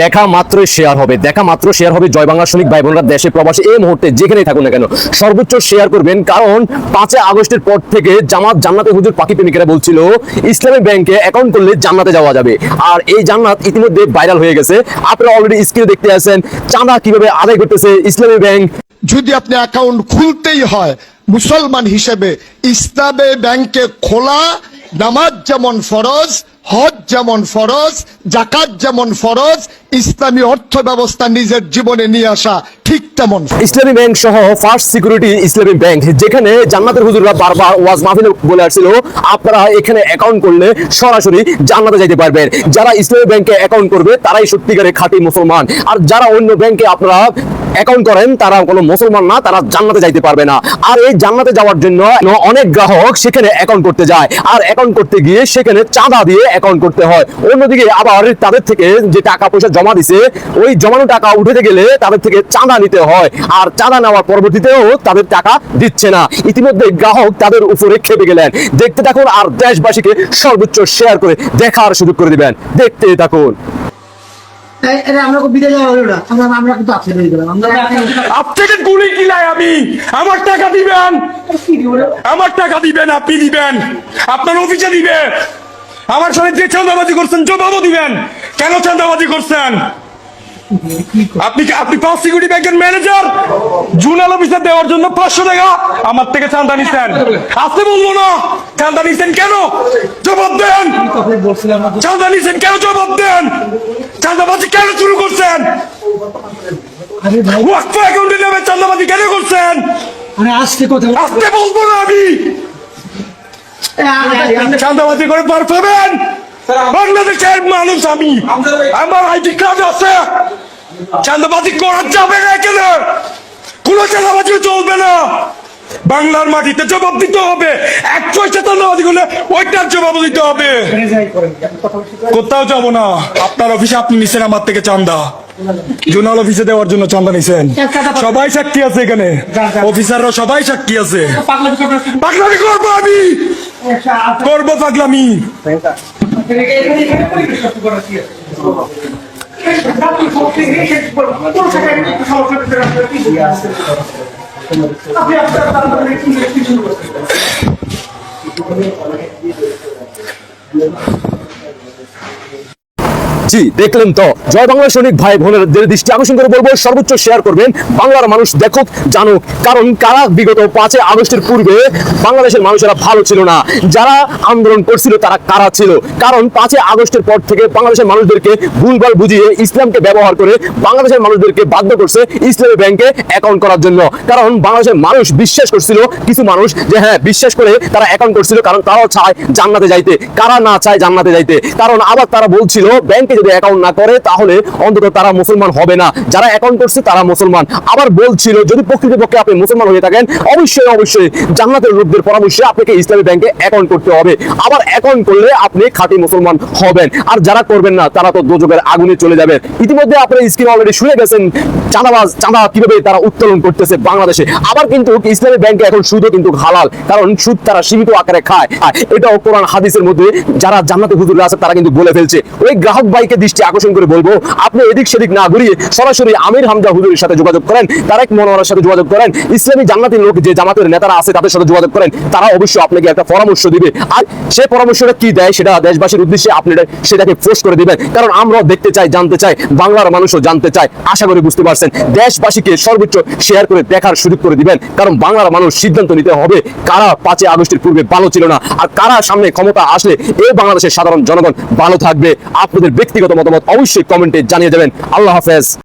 দেখা মাত্রই শেয়ার হবে। দেখা মাত্র শেয়ার হবে জয় বাংলা সৈনিক ভাই বোনরা দেশে প্রবাসী এই মুহূর্তে যেখানেই থাকুন না কেন, সর্বোচ্চ শেয়ার করবেন। কারণ পাঁচই আগস্টের পর থেকে জামাত জান্নাতে হুজুর পাখি প্রেমিকেরা বলছিল, ইসলামী ব্যাংকে অ্যাকাউন্ট করলে জান্নাতে যাওয়া যাবে। আর এই জান্নাত ইতিমধ্যে ভাইরাল হয়ে গেছে। আপনারা অলরেডি স্ক্রিনে দেখতে আছেন, চাঁদা কীভাবে আদায় করতেছে ইসলামী ব্যাংক। যদি আপনি অ্যাকাউন্ট খুলতেই হয়, মুসলমান হিসেবে ইসলামে ব্যাংকে খোলা, নামাজ যেমন ফরজ হজ যেমন ফরজ জাকাত যেমন ফরজ, ইসলামী অর্থ ব্যবস্থা নিজের জীবনে নিয়ে আসা ঠিক তেমন ইসলামী ব্যাংক সহ ফার্স্ট সিকিউরিটি ইসলামী ব্যাংক, যেখানে জান্নাতের হুজুররা বারবার ওয়াজ মাহফিলে বলে আসছিল, আপনারা এখানে অ্যাকাউন্ট করলে সরাসরি জান্নাতে যাইতে পারবেন। যারা ইসলামী ব্যাংকে অ্যাকাউন্ট করবে, তারাই সত্যিকারে খাঁটি মুসলমান। আর যারা অন্য ব্যাংকে আপনারা অ্যাকাউন্ট করেন, তারা কোনো মুসলমান না, তারা জান্নাতে যাইতে পারবে না। আর এই জান্নাতে যাওয়ার জন্য অনেক গ্রাহক সেখানে অ্যাকাউন্ট করতে যায়। আর অ্যাকাউন্ট করতে গিয়ে সেখানে চাঁদা দিয়ে অ্যাকাউন্ট করতে হয়। অন্যদিকে আবার তাদের থেকে যে টাকা পয়সা জমা দিছে, ওই জমানো টাকা উঠেতে গেলে তাদের থেকে চাঁদা নিতে হয়। আর চাঁদা নেওয়ার পরবর্তীতেও তাদের টাকা দিচ্ছে না। ইতিমধ্যে গ্রাহক তাদের উপরে খেপে গেলেন। দেখতে থাকুন আর দেশবাসীকে সর্বোচ্চ শেয়ার করে দেখার সুযোগ করে দিবেন। দেখতে থাকুন। আমরা টাকা দিবেন। আমার টাকা দিবেন আপনি দিবেন। আপনার অফিসে দিবে। আমার সাথে যে চাঁদাবাজি করছেন জবাবও দিবেন। কেন চাঁদাবাজি করছেন? আপনি কি- আপনি পাঁচ সিকিউরিটি ব্যাংকের ম্যানেজার জুনাল অফিসে দেওয়ার জন্য পাঁচশো টাকা। আমার থেকে চাঁদা নিছেন। আসতে বলব না চাঁদা নিছেন কেন? জবাব দেন। বলছিলাম না চাঁদা কেন? জবাব দেন। কেন শুরু করছেন? ওয়াকফ অ্যাকাউন্টে নেবে চাঁদাবাজি কেন করছেন? আজকে কথা আসতে বলব না আমি। চাঁদাবাজি করে পার পাবেন। বাংলাদেশের মানুষ আমি। আমার আইডি কার্ড আছে। চাঁদাবাজি করা যাবে না এখানে। কোনো চাঁদাবাজি চলবে না। বাংলার মাটিতে জবাব দিতে হবে। এক পয়সা চাঁদাবাজি করলে ওইটার জবাব দিতে হবে। কোথাও যাব না। আপনার অফিসে আপনি নিছেন আমার থেকে চান্দা জোনাল অফিসে দেওয়ার জন্য চান্দা নিছেন। সবাই সাক্ষী আছে এখানে। অফিসাররা সবাই সাক্ষী আছে। পাগলামি করব আমি। একশো আট করব পাগলামি। এখানে- এখানে- এখানে পরিবেশ নষ্ট করা কি আছে? আপনি সবচেয়ে বেশি শেষ করুন। কোন জায়গায় একটু সমস্যা হচ্ছে না, আপনার কি বলবেন? আপনি আপনার তারপরে কি কি শুরু করছেন? জি, দেখলেন তো। জয় বাংলা সৈনিক ভাই বোনের দৃষ্টি আকর্ষণ করে বলব, সর্বোচ্চ শেয়ার করবেন। বাংলার মানুষ দেখুক, জানুক। কারণ কারা বিগত পাঁচই আগস্টের পূর্বে বাংলাদেশের মানুষেরা ভালো ছিল না? যারা আন্দোলন করছিল, তারা কারা ছিল? কারণ পাঁচই আগস্টের পর থেকে বাংলাদেশের মানুষদেরকে ভুলভাল বুঝিয়ে ইসলামকে ব্যবহার করে বাংলাদেশের মানুষদেরকে বাধ্য করছে ইসলামী ব্যাংকে অ্যাকাউন্ট করার জন্য। কারণ বাংলাদেশের মানুষ বিশ্বাস করছিল, কিছু মানুষ যে হ্যাঁ বিশ্বাস করে তারা অ্যাকাউন্ট করছিল, কারণ তারাও চায় জান্নাতে যাইতে। কারা না চায় জান্নাতে যাইতে? কারণ আবার তারা বলছিল, ব্যাংকে যদি অ্যাকাউন্ট না করে, তাহলে অন্তত তারা মুসলমান হবে না। যারা অ্যাকাউন্ট করছে, তারা মুসলমান। আবার বলছিল, যদি প্রকৃতপক্ষে আপনি মুসলমান হয়ে থাকেন, অবশ্যই অবশ্যই জান্নাতের লোকদের পরামর্শে আপনাকে ইসলামী ব্যাংকে অ্যাকাউন্ট করতে হবে। আবার অ্যাকাউন্ট করলে আপনি খাঁটি মুসলমান হবেন। আর যারা করবেন না, তারা তো দোজকের আগুনে চলে যাবেন ইতিমধ্যে আপনার স্ক্রিন অলরেডি শুনে গেছেন। চাঁদাবাজ, চাঁদা কীভাবে তারা উত্তোলন করতেছে বাংলাদেশে? আবার কিন্তু ইসলামী ব্যাংকে এখন সুদও কিন্তু হালাল। কারণ সুদ তারা সীমিত আকারে খায়। এটাও কোরআন, হাদিসের মধ্যে যারা জান্নাতে হুজুররা আছে, তারা কিন্তু বলে ফেলছে। ওই গ্রাহক ভাইকে দৃষ্টি আকর্ষণ করে বলব, আপনি এদিক সেদিক না ঘুরিয়ে সরাসরি আমির হামজা হুজুরের সাথে যোগাযোগ করেন, তারেক মনোয়ারের সাথে যোগাযোগ করেন, ইসলামী জান্নাতের লোক যে জামাতের নেতারা আছে তাদের সাথে যোগাযোগ করেন তারা অবশ্যই আপনাকে একটা পরামর্শ দিবে। আর সে পরামর্শটা কি দেয় সেটা দেশবাসীর উদ্দেশ্যে আপনি সেটাকে পোস্ট করে দিবেন। কারণ আমরাও দেখতে চাই, জানতে চাই, বাংলার মানুষও জানতে চায়, আশা করি বুঝতে পারছেন। দেশবাসীকে সর্বোচ্চ শেয়ার করে দেখার সুযোগ করে দিবেন। কারণ বাংলার মানুষ সিদ্ধান্ত নিতে হবে কারা পাঁচই আগস্টের পূর্বে ভালো ছিল না। আর কারা সামনে ক্ষমতা আসলে এই বাংলাদেশের সাধারণ জনগণ ভালো থাকবে। আপনাদের ব্যক্তিগত মতামত অবশ্যই কমেন্টে জানিয়ে দেবেন। আল্লাহ হাফেজ।